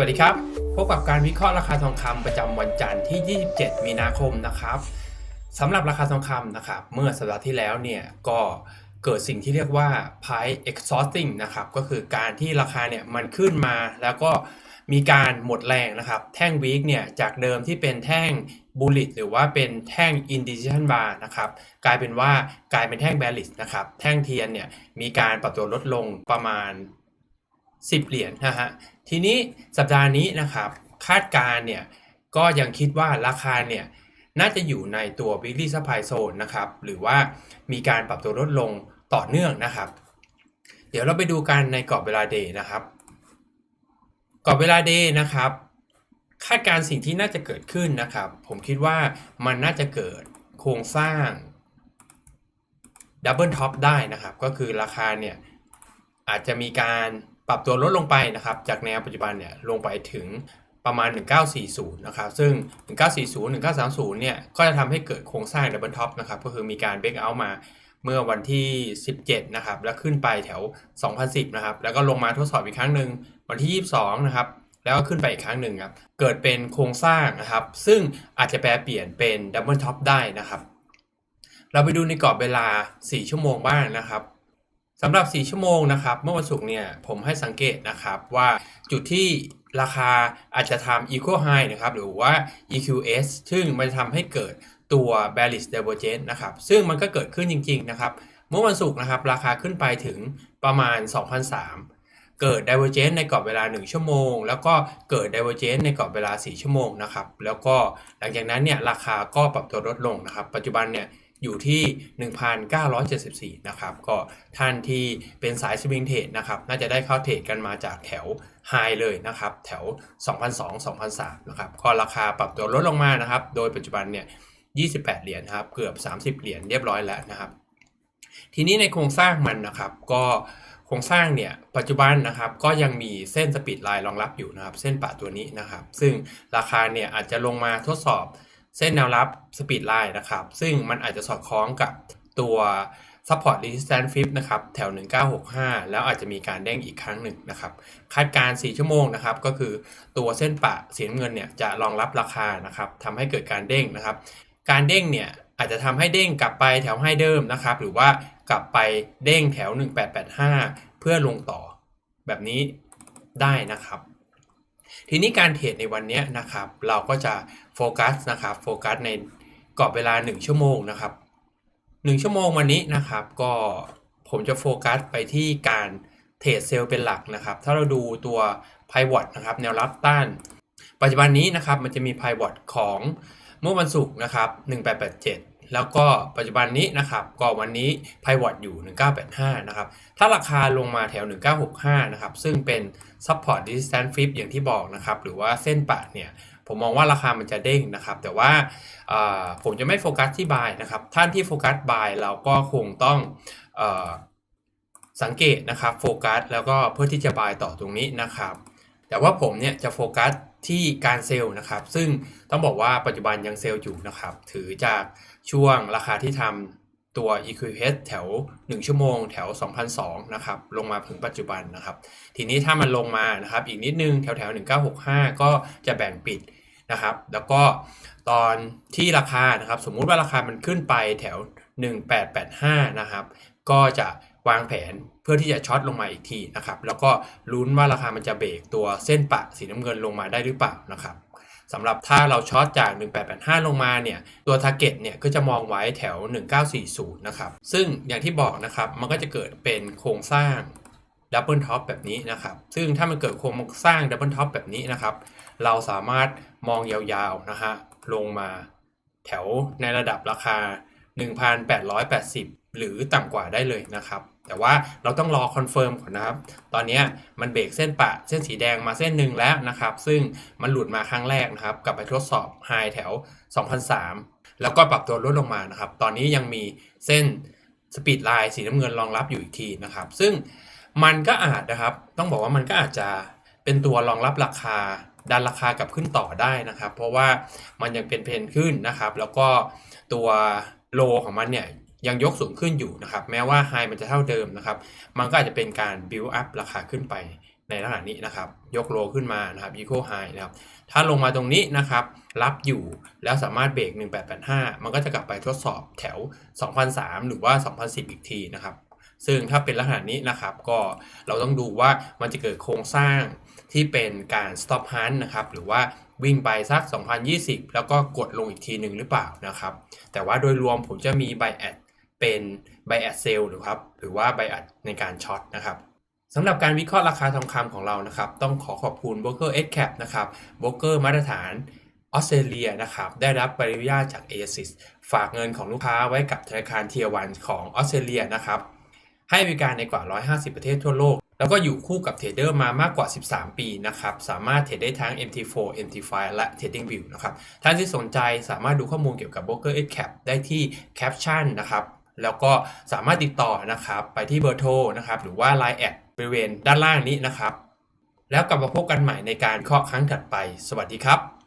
วัสดีครับ พบกับการวิเคราะห์ราคาทองคำประจำวันจันทร์ที่ 27 มีนาคมนะครับสำหรับราคาทองคำนะครับ เมื่อสัปดาห์ที่แล้วเนี่ยก็เกิดสิ่งที่เรียกว่า price exhausting นะครับ ก็คือการที่ราคาเนี่ยมันขึ้นมาแล้วก็มีการหมดแรงนะครับ แท่งวีคเนี่ยจากเดิมที่เป็นแท่ง bullish หรือว่าเป็นแท่ง indecision bar นะครับ กลายเป็นว่ากลายเป็นแท่ง bearish นะครับ แท่งเทียนเนี่ยมีการปรับตัวลดลงประมาณ 10 เหรียญนะฮะทีนี้สัปดาห์นี้นะครับคาดการ์เนี่ยก็ยังคิดว่าราคาเนี่ยน่าจะอยู่ในตัว weekly supply zone นะครับหรือว่ามีการปรับตัวลดลงต่อเนื่องนะครับ เดี๋ยวเราไปดูกันในกรอบเวลา day นะครับกรอบเวลา day นะครับคาดการ์สิ่งที่น่าจะเกิดขึ้นนะครับ ผมคิดว่ามันน่าจะเกิดโครงสร้างดับเบิลท็อปได้นะครับ ก็คือราคาเนี่ยอาจจะมีการ ปรับตัวลดลงไปนะครับ จากแนวปัจจุบันเนี่ยลงไปถึงประมาณ 1940 นะครับ ซึ่ง 1940 1930 เนี่ย ก็จะทำให้เกิดโครงสร้างดับเบิลท็อปนะครับ ก็คือมีการเบรกเอาท์มาเมื่อวันที่ 17 นะครับ แล้วขึ้นไปแถว 2010 นะครับ แล้วก็ลงมาทดสอบอีกครั้งหนึ่งวันที่ 22 นะครับ แล้วก็ขึ้นไปอีกครั้งหนึ่งครับ เกิดเป็นโครงสร้างนะครับ ซึ่งอาจจะแปลเปลี่ยนเป็นดับเบิลท็อปได้นะครับ เราไปดูในกรอบเวลา 4 ชั่วโมงบ้างนะครับ สำหรับ 4 ชั่วโมงนะครับ เมื่อวันศุกร์เนี่ยผมให้สังเกตนะครับว่าจุดที่ราคาอาจจะทำ equal high นะครับหรือว่า EQS ซึ่งมันจะทำให้เกิดตัว bearish divergence นะครับ ซึ่งมันก็เกิดขึ้นจริง ๆ นะครับ เมื่อวันศุกร์นะครับ ราคาขึ้นไปถึงประมาณ 2,003 เกิด divergence ในกรอบเวลา 1 ชั่วโมง แล้วก็เกิด divergence ในกรอบเวลา 4 ชั่วโมงนะครับ แล้วก็หลังจากนั้นเนี่ยราคาก็ปรับตัวลดลงนะครับ ปัจจุบันเนี่ย อยู่ที่ 1,974 นะครับ ก็ท่านที่เป็นสายสวิงเทรดนะครับ น่าจะได้เข้าเทรดกันมาจากแถวไฮเลยนะครับ แถว2,200 2,300นะครับ ก็ราคาปรับตัวลดลงมานะครับ โดยปัจจุบันเนี่ย 28 เหรียญครับ เกือบ 30 เหรียญเรียบร้อยแล้วนะครับ ทีนี้ในโครงสร้างมันนะครับ ก็โครงสร้างเนี่ยปัจจุบันนะครับก็ยังมีเส้นสปีดไลน์รองรับอยู่นะครับ เส้นป่าตัวนี้นะครับ ซึ่งราคาเนี่ยอาจจะลงมาทดสอบ เส้นแนวรับสปีดไลน์นะครับ ซึ่งมันอาจจะสอดคล้องกับตัว support resistance flip นะครับแถว 1965 แล้วอาจจะมีการเด้งอีกครั้งหนึ่งนะครับ คาดการณ์4ชั่วโมงนะครับ ก็คือตัวเส้นปะสีน้ำเงินเนี่ยจะรองรับราคานะครับทำให้เกิดการเด้งนะครับ การเด้งเนี่ยอาจจะทำให้เด้งกลับไปแถวให้เดิมนะครับ หรือว่ากลับไปเด้งแถว 1885 เพื่อลงต่อแบบนี้ได้นะครับ ทีนี้การเทรดในวันนี้นะครับ เราก็จะโฟกัสนะครับโฟกัสในกรอบเวลา 1 ชั่วโมงนะครับ 1 ชั่วโมงวันนี้นะครับ ก็ผมจะโฟกัสไปที่การเทรดเซลล์เป็นหลักนะครับ ถ้าเราดูตัว Pivot นะครับแนวรับต้าน ปัจจุบันนี้นะครับมันจะมี Pivot ของเมื่อวันศุกร์นะครับ1887 แล้วก็ปัจจุบันนี้นะครับก็วันนี้ Pivot อยู่ 1985 นะครับ ถ้าราคาลงมาแถว 1965 นะครับ ซึ่งเป็น Support Resistance Flip อย่างที่บอกนะครับ หรือว่าเส้นปะเนี่ย ผมมองว่าราคามันจะเด้งนะครับ แต่ว่าผมจะไม่โฟกัสที่ buy นะครับ ท่านที่โฟกัส buy เราก็คงต้องอสังเกตนะครับโฟกัสแล้วก็เพื่อที่จะ buy ต่อตรงนี้นะครับ แต่ว่าผมเนี่ยจะโฟกัส ที่การเซลล์นะครับ ซึ่งต้องบอกว่าปัจจุบันยังเซลล์อยู่นะครับ ถือจากช่วงราคาที่ทำตัว EQH แถว 1 ชั่วโมง แถว 2,002นะครับ ลงมาถึงปัจจุบันนะครับ ทีนี้ถ้ามันลงมานะครับ อีกนิดนึงแถวแถว1965 ก็จะแบ่งปิดนะครับ แล้วก็ตอนที่ราคานะครับ สมมุติว่าราคามันขึ้นไปแถว 1885นะครับ ก็จะ วางแผนเพื่อที่จะช็อตลงมาอีกทีนะครับแล้วก็ลุ้นว่าราคามันจะเบรกตัวเส้นปะสีน้ำเงินลงมาได้หรือเปล่านะครับสำหรับถ้าเราช็อตจาก 1885 ลงมาเนี่ย ตัว target เนี่ย ก็จะมองไว้แถว 1940 นะครับ ซึ่งอย่างที่บอกนะครับ มันก็จะเกิดเป็นโครงสร้างดับเบิลท็อปแบบนี้นะครับ ซึ่งถ้ามันเกิดโครงสร้างดับเบิลท็อปแบบนี้นะครับ เราสามารถมองยาวๆนะฮะลงมาแถวในระดับราคา 1,880 หรือต่ำกว่าได้เลยนะครับ แต่ว่าเราต้องรอคอนเฟิร์มก่อนนะครับ ตอนนี้มันเบรกเส้นปะเส้นสีแดงมาเส้นหนึ่งแล้วนะครับ ซึ่งมันหลุดมาครั้งแรกนะครับ กลับไปทดสอบไฮแถว 2003 แล้วก็ปรับตัวลดลงมานะครับ ตอนนี้ยังมีเส้นสปีดไลน์สีน้ำเงินรองรับอยู่อีกทีนะครับ ซึ่งมันก็อาจนะครับ ต้องบอกว่ามันก็อาจจะเป็นตัวรองรับราคาดันราคากลับขึ้นต่อได้นะครับ เพราะว่ามันยังเป็นเพนขึ้นนะครับ แล้วก็ตัว โลของมันเนี่ยยังยกสูงขึ้นอยู่นะครับ แม้ว่าไฮมันจะเท่าเดิมนะครับ มันก็อาจจะเป็นการ build up ราคาขึ้นไปในลักษณะนี้นะครับ ยกโลขึ้นมานะครับ equal high นะครับ ถ้าลงมาตรงนี้นะครับ รับอยู่แล้วสามารถเบรก 1885 มันก็จะกลับไปทดสอบแถว 2003 หรือว่า 2010 อีกทีนะครับ ซึ่งถ้าเป็นลักษณะนี้นะครับ ก็เราต้องดูว่ามันจะเกิดโครงสร้างที่เป็นการ stop hunt นะครับ หรือว่า วิ่งไปสัก 2020 แล้วก็กดลงอีกทีหนึ่งหรือเปล่านะครับ แต่ว่าโดยรวมผมจะมี bias เป็น bias sell หรือครับหรือว่า bias ในการช็อตนะครับสำหรับการวิเคราะห์ราคาทองคำของเรานะครับ ต้องขอขอบคุณ Broker x Cap นะครับ Broker มาตรฐานออสเตรเลียนะครับ ได้รับใบอนุญาตจาก ASIS ฝากเงินของลูกค้าไว้กับธนาคารเทียวันของออสเตรเลียนะครับ ให้บริการในกว่า 150 ประเทศทั่วโลก แล้วก็อยู่คู่กับเทรดเดอร์มามากกว่า 13 ปีนะครับ สามารถเทรดได้ทั้ง MT4 MT5 และ TradingView นะครับ ท่านที่สนใจสามารถดูข้อมูลเกี่ยวกับ Broker x Cap ได้ที่แคปชั่นนะครับ แล้วก็สามารถติดต่อนะครับไปที่เบอร์โทรนะครับหรือว่า Line แอดบริเวณด้านล่างนี้นะครับ แล้วกลับมาพบกันใหม่ในการเคาะครั้งถัดไป สวัสดีครับ